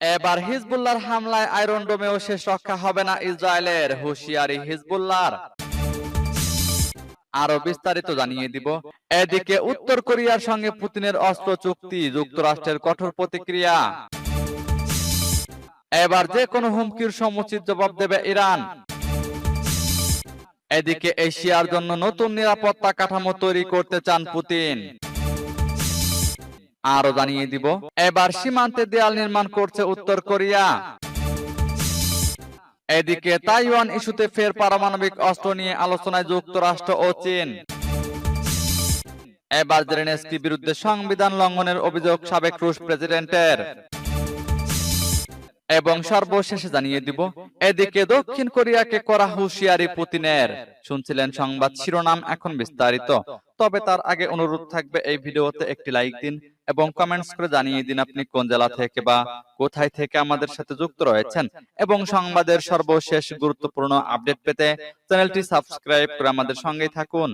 এবার হিজবুল্লাহর হামলায় আয়রন ডোমেও শেষ রক্ষা হবে না ইসরায়েলের হুঁশিয়ারি হিজবুল্লাহর। আরও বিস্তারিত জানিয়ে দিব। এদিকে উত্তর কোরিয়ার সঙ্গে পুতিনের অস্ত্র চুক্তি, যুক্তরাষ্ট্রের কঠোর প্রতিক্রিয়া। এবার যে কোনো হুমকির সমুচিত জবাব দেবে ইরান। এদিকে এশিয়ার জন্য নতুন নিরাপত্তা কাঠামো তৈরি করতে চান পুতিন। আরও জানিয়ে দিব। এবার সীমান্তে দেয়াল নির্মাণ করছে উত্তর কোরিয়া। এদিকে তাইওয়ান ইস্যুতে ফের পারমাণবিক অস্ত্র নিয়ে আলোচনায় যুক্তরাষ্ট্র ও চীন। এবার জেলেনস্কি বিরুদ্ধে সংবিধান লঙ্ঘনের অভিযোগ সাবেক রুশ প্রেসিডেন্টের। এবং সর্বশেষে জানিয়ে দিব, এদিকে দক্ষিণ কোরিয়াকে করা হুঁশিয়ারি পুতিনের। শুনছিলেন সংবাদ শিরোনাম এখন বিস্তারিত। তবে তার আগে অনুরোধ থাকবে এই ভিডিওতে একটি লাইক দিন এবং কমেন্টস করে জানিয়ে দিন আপনি কোন জেলা থেকে বা কোথায় থেকে আমাদের সাথে যুক্ত রয়েছেন। এবং সংবাদের সর্বশেষ গুরুত্বপূর্ণ আপডেট পেতে চ্যানেলটি সাবস্ক্রাইব করে আমাদের সঙ্গেই থাকুন।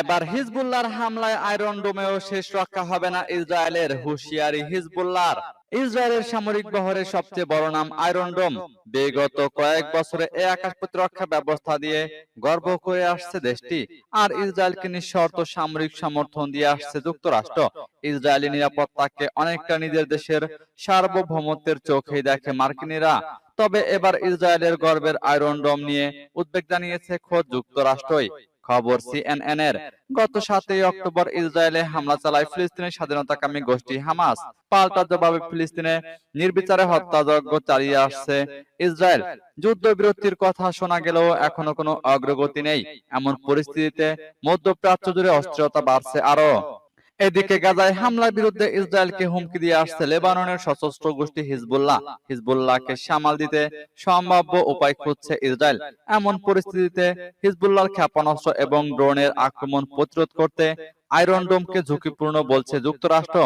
এবার হিজবুল্লাহর হামলায় আয়রন ডোমেও শেষ রক্ষা হবে না ইসরায়েলের, হুশিয়ারি হিজবুল্লাহর। ইসরায়েলের সামরিক বহরের সবচেয়ে বড় নাম আয়রন ডোম। বিগত কয়েক বছরে এই আকাশ প্রতিরক্ষা ব্যবস্থা দিয়ে গর্ব করে আসছে দেশটি। আর ইসরায়েলকে নিঃশর্ত সামরিক সমর্থন দিয়ে আসছে যুক্তরাষ্ট্র। ইসরায়েলি নিরাপত্তাকে অনেকটা নিজের দেশের সার্বভৌমত্বের চোখেই দেখে মার্কিনীরা। তবে এবার ইসরায়েলের গর্বের আয়রন ডোম নিয়ে উদ্বেগ জানিয়েছে খোদ যুক্তরাষ্ট্রই। খবর সিএনএন এর। গত সাতই অক্টোবর ইসরায়েলে হামলা চালায় ফিলিস্তিনের স্বাধীনতাকামী গোষ্ঠী হামাস। পাল্টা জবাবে ফিলিস্তিনে নির্বিচারে হত্যাযজ্ঞ চালিয়ে আসছে ইসরায়েল। যুদ্ধবিরতির কথা শোনা গেলেও এখনও কোনো অগ্রগতি নেই। এমন পরিস্থিতিতে মধ্যপ্রাচ্য জুড়ে অস্থিরতা বাড়ছে আরও। এদিকে গাজায় হামলার বিরুদ্ধে ইসরায়েলকে হুমকি দিয়ে আসছে লেবাননের সশস্ত্র গোষ্ঠী হিজবুল্লাহ। হিজবুল্লাহকে সামাল দিতে সম্ভাব্য উপায় খুঁজছে ইসরায়েল। এমন পরিস্থিতিতে হিজবুল্লাহর ক্ষেপণাস্ত্র এবং ড্রোনের আক্রমণ প্রতিরোধ করতে আয়রন ডোমকে ঝুঁকিপূর্ণ বলছে যুক্তরাষ্ট্র।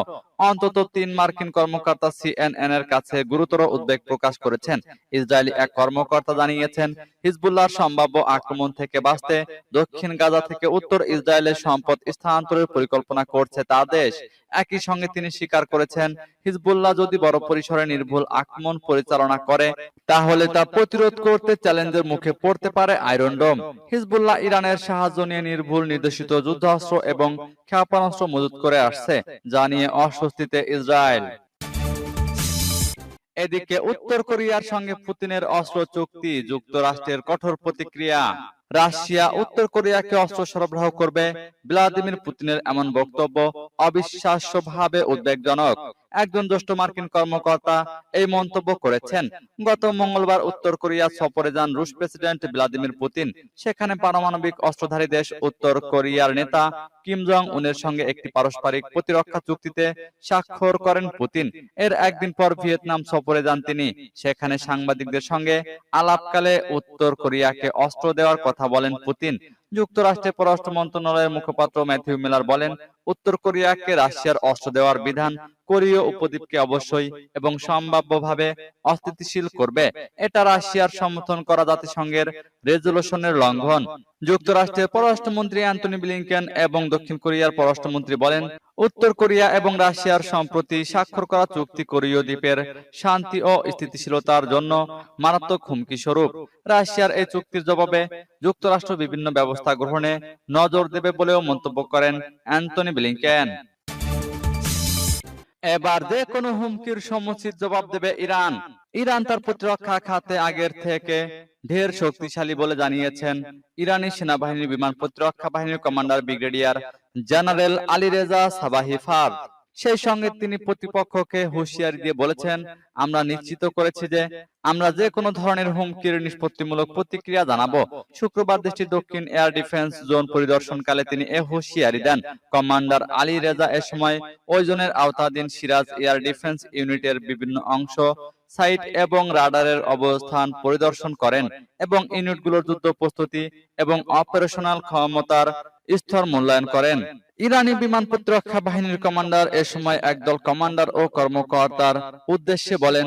অন্তত তিন মার্কিন কর্মকর্তা সিএনএন এর কাছে গুরুতর উদ্বেগ প্রকাশ করেছেন। ইসরায়েলি এক কর্মকর্তা জানিয়েছেন, হিজবুল্লাহর সম্ভাব্য আক্রমণ থেকে বাঁচতে দক্ষিণ গাজা থেকে উত্তর ইসরায়েলের সম্পদ স্থানান্তরের পরিকল্পনা করছে তার দেশ। একই সঙ্গে তিনি স্বীকার করেছেন, হিজবুল্লাহ যদি বড় পরিসরে নির্ভুল আক্রমণ পরিচালনা করে, তাহলে তা প্রতিরোধ করতে চ্যালেঞ্জের মুখে পড়তে পারে আয়রন ডোম। হিজবুল্লাহ ইরানের সাহায্য নিয়ে নির্ভুল নির্দেশিত যুদ্ধাস্ত্র এবং ক্ষেপণাস্ত্র মজুত করে আসছে, যা নিয়ে অস্বস্তিতে ইসরায়েল। এদিকে উত্তর কোরিয়ার সঙ্গে পুতিনের অস্ত্র চুক্তি যুক্তরাষ্ট্রের কঠোর প্রতিক্রিয়া। রাশিয়া উত্তর কোরিয়াকে অস্ত্র সরবরাহ করবে। ভ্লাদিমির পুতিনের এমন বক্তব্য অবিশ্বাস্যভাবে উদ্বেগজনক। একজন জ্যেষ্ঠ মার্কিন কর্মকর্তা এই মন্তব্য করেছেন। গত মঙ্গলবার উত্তর কোরিয়া সফরে যান রুশ প্রেসিডেন্ট ভ্লাদিমির পুতিন। সেখানে পারমাণবিক অস্ত্রধারী দেশ উত্তর কোরিয়ার নেতা কিম জং উনের সঙ্গে একটি পারস্পরিক প্রতিরক্ষা চুক্তিতে স্বাক্ষর করেন পুতিন। এর একদিন পর ভিয়েতনাম সফরে যান তিনি। সেখানে সাংবাদিকদের সঙ্গে আলাপকালে উত্তর কোরিয়াকে অস্ত্র দেওয়ার কথা বলেন পুতিন। যুক্তরাষ্ট্রের পররাষ্ট্র মন্ত্রণালয়ের মুখপাত্র ম্যাথিউ মিলার বলেন উত্তর কোরিয়াকে রাশিয়ার অস্ত্র দেওয়ার বিধান কোরীয় উপদ্বীপকে অবশ্যই এবং সম্ভাব্যভাবে অস্থিতিশীল করবে। এটা রাশিয়ার সমর্থন করা জাতিসংঘের রেজুলেশনের লঙ্ঘন। যুক্তরাষ্ট্রের পররাষ্ট্রমন্ত্রী অ্যান্টনি ব্লিংকেন এবং দক্ষিণ কোরিয়ার পররাষ্ট্রমন্ত্রী বলেন উত্তর কোরিয়া এবং রাশিয়ার সম্প্রতি স্বাক্ষর করা চুক্তি কোরীয় দ্বীপের শান্তি ও স্থিতিশীলতার জন্য মারাত্মক হুমকি স্বরূপ। রাশিয়ার এই চুক্তির জবাবে যুক্তরাষ্ট্র বিভিন্ন ব্যবস্থা গ্রহণে নজর দেবে বলেও মন্তব্য করেন অ্যান্টনি ব্লিংকেন। এবার যে কোনো হুমকির সমুচিত জবাব দেবে ইরান। ইরান। তার প্রতিরক্ষা খাতে আগের থেকে ঢের শক্তিশালী বলে জানিয়েছেন ইরানি সেনাবাহিনীর বিমান প্রতিরক্ষা বাহিনীর commander brigadier general Ali Reza Sabahi Fard সেই সঙ্গে তিনি প্রতিপক্ষকে হুঁশিয়ারি দিয়ে বলেছেন আমরা নিশ্চিত করেছি যে আমরা যে কোনো ধরনের হুমকির নিষ্পত্তিমূলক প্রতিক্রিয়া জানাব। শুক্রবার দেশটির দক্ষিণ এয়ার ডিফেন্স জোন পরিদর্শনকালে তিনি এ হুঁশিয়ারি দেন। কমান্ডার আলী রেজা এ সময় ওই জোনের আওতাধীন সিরাজ এয়ার ডিফেন্স ইউনিটের বিভিন্ন অংশ সাইট এবং রাডারের অবস্থান পরিদর্শন করেন এবং ইউনিটগুলোর যুদ্ধ প্রস্তুতি এবং অপারেশনাল ক্ষমতার স্তর মূল্যায়ন করেন। ইরানি বিমান প্রতিরক্ষা বাহিনীর কমান্ডার এ সময় একদল কমান্ডার ও কর্মকর্তার উদ্দেশ্যে বলেন,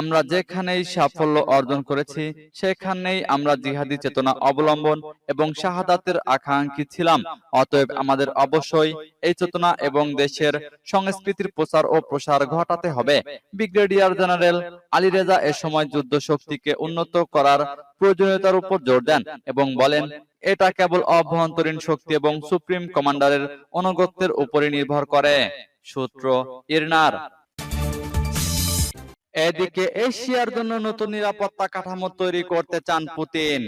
আমরা যেখানেই সাফল্য অর্জন করেছি, সেখানেই আমরা জিহাদি চেতনা অবলম্বন এবং শাহাদাতের আকাঙ্ক্ষী ছিলাম। অতএব আমাদের অবশ্যই এই চেতনা এবং দেশের সংস্কৃতির প্রচার ও প্রসার ঘটাতে হবে। ব্রিগেডিয়ার জেনারেল আলী রেজা এ সময় যুদ্ধ শক্তিকে উন্নত করার প্রয়োজনীয়তার উপর জোর দেন এবং বলেন, এটা কেবল অভ্যন্তরীণ শক্তি এবং সুপ্রিম কমান্ডারের অনুগত্যের উপরে নির্ভর করে। সূত্র ইরনার। এদিকে এশিয়ার জন্য নতুন নিরাপত্তা কাঠামো তৈরি করতে চান পুতিন।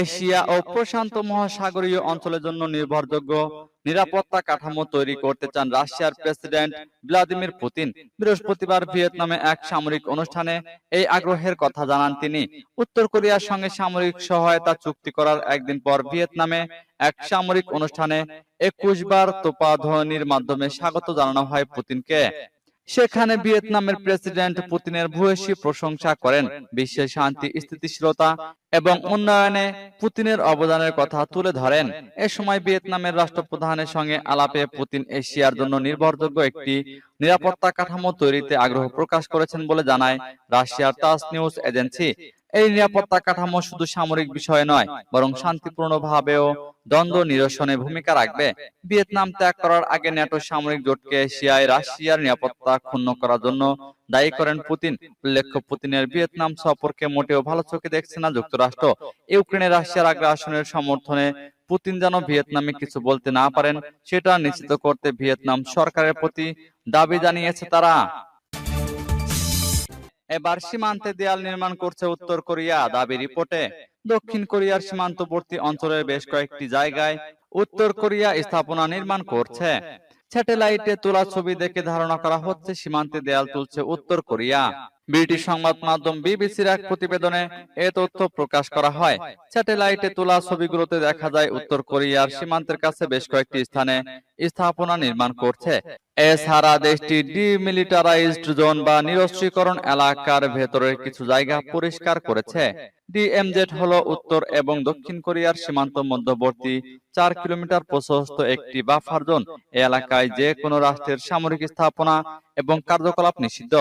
এশিয়া ও প্রশান্ত মহাসাগরীয় অঞ্চলের জন্য নির্ভরযোগ্য নিরাপত্তা কাঠামো তৈরি করতে চান রাশিয়ার প্রেসিডেন্ট ভ্লাদিমির পুতিন। বৃহস্পতিবার ভিয়েতনামে এক সামরিক অনুষ্ঠানে এই আগ্রহের কথা জানান তিনি। উত্তর কোরিয়ার সঙ্গে সামরিক সহায়তা চুক্তি করার একদিন পর ভিয়েতনামে এক সামরিক অনুষ্ঠানে একুশ বার তোপাধ্বনির মাধ্যমে স্বাগত জানানো হয় পুতিনকে। সেখানে ভিয়েতনামের প্রেসিডেন্ট পুতিনের ভূয়সী প্রশংসা করেন। বিশ্বের শান্তি স্থিতিশীলতা এবং উন্নয়নে পুতিনের অবদানের কথা তুলে ধরেন। এ সময় ভিয়েতনামের রাষ্ট্রপ্রধানের সঙ্গে আলাপে পুতিন এশিয়ার জন্য নির্ভরযোগ্য একটি নিরাপত্তা কাঠামো তৈরিতে আগ্রহ প্রকাশ করেছেন বলে জানায় রাশিয়ার তাস নিউজ এজেন্সি। এই নিরাপত্তা কাঠামো শুধু সামরিক বিষয় নয় বরং শান্তিপূর্ণভাবেও দ্বন্দ্ব নিরসনে ভূমিকা রাখবে। ভিয়েতনাম ত্যাগ করার আগে ন্যাটো সামরিক জোটকে এশিয়ায় রাশিয়ার নিরাপত্তা ক্ষুণ্ণ করার জন্য দায়ী করেন পুতিন। উল্লেখ্য, পুতিনের ভিয়েতনাম সফরকে মোটেও ভালো চোখে দেখছে না যুক্তরাষ্ট্র। ইউক্রেনে রাশিয়ার আগ্রাসনের সমর্থনে পুতিন যেন ভিয়েতনামে কিছু বলতে না পারেন, সেটা নিশ্চিত করতে ভিয়েতনাম সরকারের প্রতি দাবি জানিয়েছে তারা। এবার সীমান্তে দেয়াল নির্মাণ করছে উত্তর কোরিয়া। দাবি রিপোর্টে, দক্ষিণ কোরিয়ার সীমান্তবর্তী অঞ্চলের বেশ কয়েকটি জায়গায় উত্তর কোরিয়া স্থাপনা নির্মাণ করছে। স্যাটেলাইটে তোলা ছবি দেখে ধারণা করা হচ্ছে সীমান্তে দেয়াল তুলছে উত্তর কোরিয়া। ব্রিটিশ সংবাদ মাধ্যম বিবিসির এক প্রতিবেদনে এ তথ্য প্রকাশ করা হয়। স্যাটেলাইটে তোলা ছবিগুলোতে দেখা যায় উত্তর কোরিয়ার সীমান্তের কাছে বেশ কয়েকটি স্থানে স্থাপনা নির্মাণ করছে। এছাড়া দেশটি ডিমিলিটারাইজড জোন বা নিরস্ত্রীকরণ এলাকার ভেতরের কিছু জায়গা পরিষ্কার করেছে। ডিএমজেড হলো উত্তর এবং দক্ষিণ কোরিয়ার সীমান্ত মধ্যবর্তী চার কিলোমিটার প্রশস্ত একটি বাফার জোন। এলাকায় যে কোনো রাষ্ট্রের সামরিক স্থাপনা এবং কার্যকলাপ নিষিদ্ধ।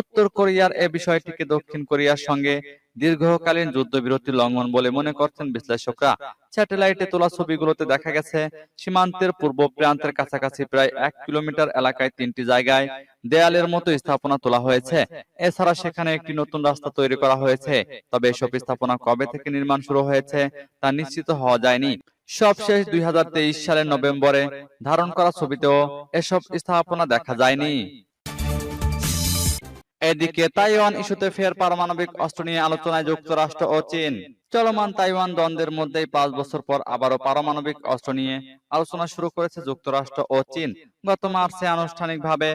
উত্তর কোরিয়ার এ বিষয়টিকে দক্ষিণ কোরিয়ার সঙ্গে দীর্ঘকালীন যুদ্ধবিরতি লঙ্ঘন বলে মনে করছেন বিশ্লেষকরা। স্যাটেলাইটে তোলা ছবিগুলোতে দেখা গেছে সীমান্তের পূর্ব প্রান্তের কাছাকাছি প্রায় এক কিলোমিটার এলাকায় তিনটি জায়গায় দেয়ালের মতো স্থাপনা তোলা হয়েছে। এছাড়া সেখানে একটি নতুন রাস্তা তৈরি করা হয়েছে। তবে এসব স্থাপনা কবে থেকে নির্মাণ শুরু হয়েছে তা নিশ্চিত হওয়া যায়নি। সবশেষ দুই সালের নভেম্বরে ধারণ করা ছবিতেও এসব স্থাপনা দেখা যায়নি। এদিকে তাইওয়ান ইস্যুতে ফের পারমাণবিক অস্ত্র নিয়ে আলোচনায় যুক্তরাষ্ট্র ও চীন। চলমান তাইওয়ান দ্বন্দ্বের মধ্যেই পাঁচ বছর পর আবারও পারমাণবিক অস্ত্র নিয়ে আলোচনা শুরু করেছে যুক্তরাষ্ট্র ও চীন। গত মার্চে আনুষ্ঠানিকভাবে,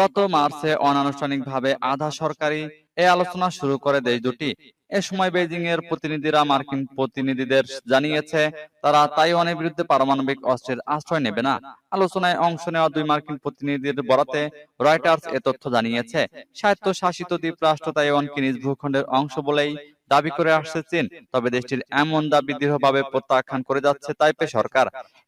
গত মার্চে অনানুষ্ঠানিকভাবে আধা সরকারি এই আলোচনা শুরু করে দেশ দুটি। এ সময় বেজিং এর প্রতিনিধিরা মার্কিন প্রতিনিধিদের জানিয়েছে, তারা তাইওয়ানের বিরুদ্ধে পারমাণবিক অস্ত্রের আশ্রয় নেবে না। আলোচনায় অংশ নেওয়া দুই মার্কিন প্রতিনিধির বরাতে রয়টার্স এ তথ্য জানিয়েছে স্বায়ত্ত শাসিত দ্বীপ রাষ্ট্র তাইওয়ানকে নিজ ভূখণ্ডের অংশ বলেই দাবি করে আসছে চীন। তবে দেশটির এমন দাবি দৃঢ়ভাবে প্রত্যাখ্যান করে যাচ্ছে তাইপে সরকার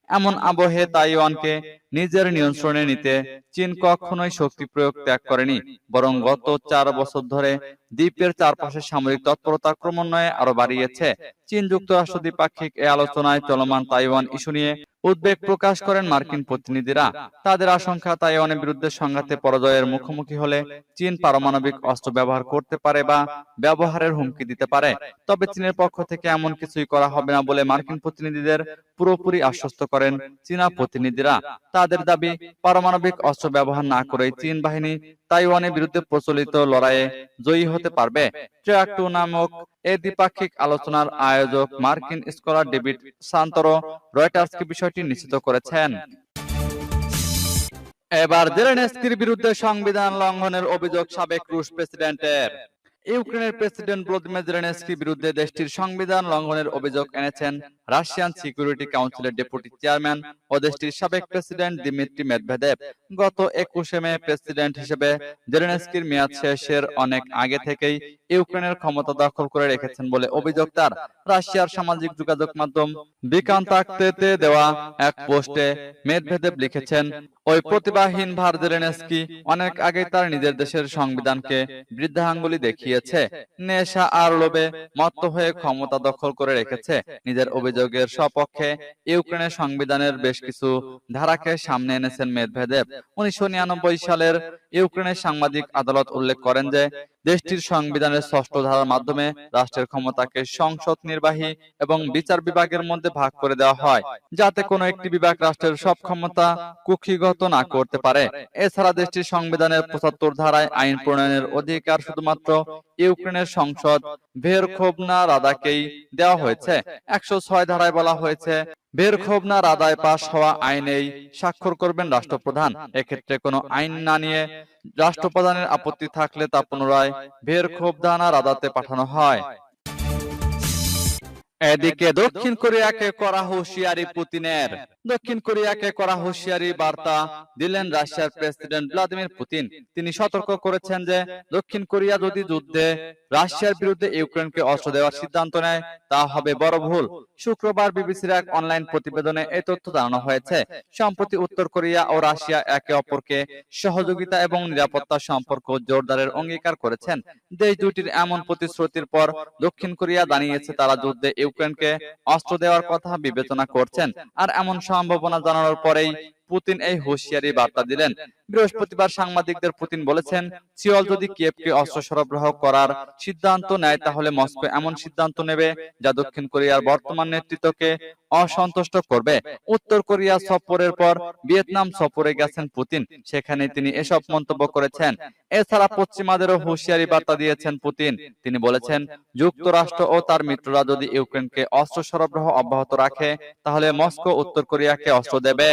এমন আবহে তাইওয়ানকে নিজের নিয়ন্ত্রণে নিতে চীন কখনোই শক্তি প্রয়োগ ত্যাগ করেনি। বরং গত চার বছর ধরে দ্বীপের চারপাশে সামরিক তৎপরতা ক্রমান্বয়ে আরও বাড়িয়েছে। চীন যুক্তরাষ্ট্র দ্বিপাক্ষিক এ আলোচনায় চলমান তাইওয়ান ইস্যু নিয়ে উদ্বেগ প্রকাশ করেন মার্কিন প্রতিনিধিরা। তাদের আশঙ্কা তাইওয়ানের বিরুদ্ধে সংঘাতে পরাজয়ের মুখোমুখি হলে চীন পারমাণবিক অস্ত্র ব্যবহার করতে পারে বা ব্যবহারের হুমকি দিতে পারে। তবে চীনের পক্ষ থেকে এমন কিছুই করা হবে না বলে মার্কিন প্রতিনিধিদের পুরোপুরি আশ্বস্ত করেন চীনা প্রতিনিধিরা। তাদের দাবি, পারমাণবিক অস্ত্র ব্যবহার না করে চীন বাহিনী তাইওয়ানের বিরুদ্ধে প্রচলিত লড়াইয়ে জয়ী হতে পারবে। ট্র্যাক নামক এই দ্বিপাক্ষিক আলোচনার আয়োজক মার্কিন স্কলার ডেভিড সান্তরো রয়টার্সকে বিষয়টি নিশ্চিত করেছেন। এবার জেলেনস্কির বিরুদ্ধে সংবিধান লঙ্ঘনের অভিযোগ সাবেক রুশ প্রেসিডেন্টের। ইউক্রেনের প্রেসিডেন্ট ভ্লাদিমির জেলেনস্কির বিরুদ্ধে দেশটির সংবিধান লঙ্ঘনের অভিযোগ এনেছেন রাশিয়ান সিকিউরিটি কাউন্সিলের ডেপুটি চেয়ারম্যান ও দেশটির সাবেক প্রেসিডেন্ট দিমিত্রি মেদভেদেব গত একুশে মে প্রেসিডেন্ট হিসেবে জেলেনস্কির মেয়াদ শেষের অনেক আগে থেকেই ইউক্রেনের ক্ষমতা দখল করে রেখেছেন বলে অভিযোগ তার রাশিয়ার সামাজিক যোগাযোগ মাধ্যম বিকান্তাক্তেতে দেওয়া এক পোস্টে মেদভেদেব লিখেছেন ওই প্রতিভাহীন ভার জেলেনস্কি অনেক আগে তার নিজের দেশের সংবিধানকে বৃদ্ধাঙ্গুলি দেখিয়েছে নেশা আর লোভে মত্ত হয়ে ক্ষমতা দখল করে রেখেছে। নিজের অভিযোগের সপক্ষে ইউক্রেনের সংবিধানের বেশ কিছু ধারাকে সামনে এনেছেন মেদভেদেব। উনিশশো নিরানব্বই সালের ইউক্রেনের সাংবাদিক আদালত উল্লেখ করেন যে, দেশটির সংবিধানের ষষ্ঠ ধারার মাধ্যমে রাষ্ট্রের ক্ষমতাকে সংসদ নির্বাহী এবং বিচার বিভাগের মধ্যে ভাগ করে দেওয়া হয়, যাতে কোনো একটি বিভাগ রাষ্ট্রের সব ক্ষমতা কুক্ষিগত না করতে পারে। এছাড়া দেশটির সংবিধানের পঁচাত্তর ধারায় আইন প্রণয়নের অধিকার শুধুমাত্র ইউক্রেনের সংসদ ভেরখোভনা রাদাকেই দেওয়া হয়েছে। একশো ছয় ধারায় বলা হয়েছে, ভেরখোভনা রাদায় পাশ হওয়া আইনেই স্বাক্ষর করবেন রাষ্ট্রপ্রধান। এক্ষেত্রে কোনো আইন না নিয়ে রাষ্ট্রপ্রধানের আপত্তি থাকলে তা পুনরায় বের ক্ষোভ দানার রাদাতে পাঠানো হয়। এদিকে দক্ষিণ কোরিয়াকে করা হুঁশিয়ারি পুতিনের। দক্ষিণ কোরিয়াকে করা হুঁশিয়ারি বার্তা দিলেন রাশিয়ার প্রেসিডেন্ট ভ্লাদিমির পুতিন। তিনি সতর্ক করেছেন যে দক্ষিণ কোরিয়া যদি যুদ্ধে রাশিয়ার বিরুদ্ধে ইউক্রেনকে অস্ত্র দেওয়ার সিদ্ধান্ত নেয় তা হবে বড় ভুল। শুক্রবার বিবিসির এক অনলাইন প্রতিবেদনে এই তথ্য জানানো হয়েছে। সম্প্রতি উত্তর কোরিয়া ও রাশিয়া একে অপরকে সহযোগিতা এবং নিরাপত্তা সম্পর্ক জোরদারের অঙ্গীকার করেছেন। দেশ দুটির এমন প্রতিশ্রুতির পর দক্ষিণ কোরিয়া জানিয়েছে তারা যুদ্ধে ইউক্রেনকে অস্ত্র দেওয়ার কথা বিবেচনা করছেন। আর এমন সম্ভাবনা জানানোর পরেই পুতিন এই হুঁশিয়ারি বার্তা দিলেন। বৃহস্পতিবার সাংবাদিকদের পুতিন বলেছেন সিওল যদি কিয়েভকে অস্ত্র সরবরাহ করার সিদ্ধান্ত নেয় তাহলে মস্কো এমন সিদ্ধান্ত নেবে যা দক্ষিণ কোরিয়ার বর্তমান নেতৃত্বকে অসন্তুষ্ট করবে। উত্তর কোরিয়া সফরের পর ভিয়েতনাম সফরে গেছেন পুতিন। সেখানে তিনি এসব মন্তব্য করেছেন। এছাড়া পশ্চিমাদেরও হুঁশিয়ারি বার্তা দিয়েছেন পুতিন। তিনি বলেছেন যুক্তরাষ্ট্র ও তার মিত্ররা যদি ইউক্রেনকে অস্ত্র সরবরাহ অব্যাহত রাখে তাহলে মস্কো উত্তর কোরিয়াকে অস্ত্র দেবে